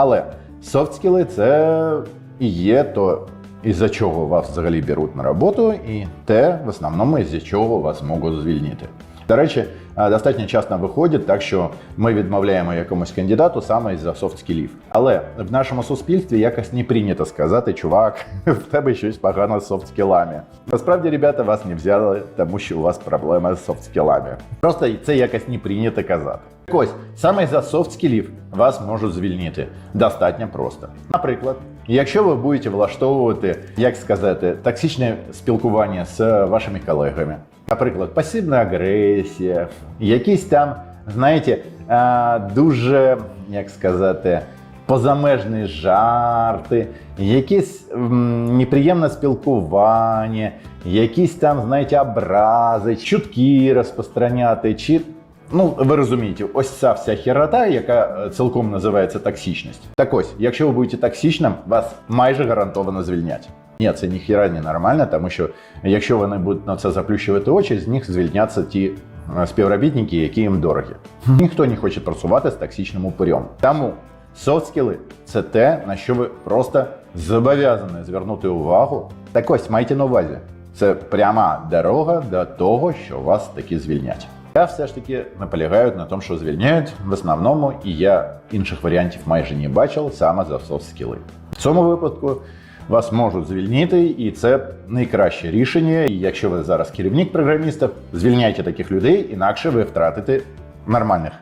Але софт-скіли це є то, із-за чого вас взагалі беруть на роботу, і те, в основному, із-за чого вас можуть звільнити. До речі, достатньо часто виходить так, що ми відмовляємо якомусь кандидату саме із-за софт-скілів. Але в нашому суспільстві якось не прийнято сказати, чувак, в тебе щось погано з софт-скілами. Насправді, ребята, вас не взяли, тому що у вас проблема з софт-скілами. Просто це якось не прийнято казати. Так ось, саме за софт-скілів вас можуть звільнити. Достатньо просто. Наприклад, якщо ви будете влаштовувати, як сказати, токсичне спілкування з вашими колегами, наприклад, пасивна агресія, якісь там, знаєте, дуже, як сказати, позамежні жарти, якісь неприємне спілкування, якісь там, знаєте, образи, чутки розпространяти, чи Ну, ви розумієте, ось ця вся херота, яка е, цілком називається токсичність. Так ось, якщо ви будете токсичним, вас майже гарантовано звільнять. Ні, це ніхіра не нормально, тому що якщо вони будуть на це заплющувати очі, з них звільняться ті е, співробітники, які їм дорогі. Ніхто не хоче працювати з токсичним упорем. Тому софт-скіли – це те, на що ви просто зобов'язані звернути увагу. Так ось майте на увазі. Це пряма дорога до того, що вас таки звільнять. Я все ж таки наполягаю на тому, що звільняють в основному, і я інших варіантів майже не бачив саме за софт-скіли. В цьому випадку вас можуть звільнити, і це найкраще рішення. І якщо ви зараз керівник програмістів, звільняйте таких людей, інакше ви втратите нормальних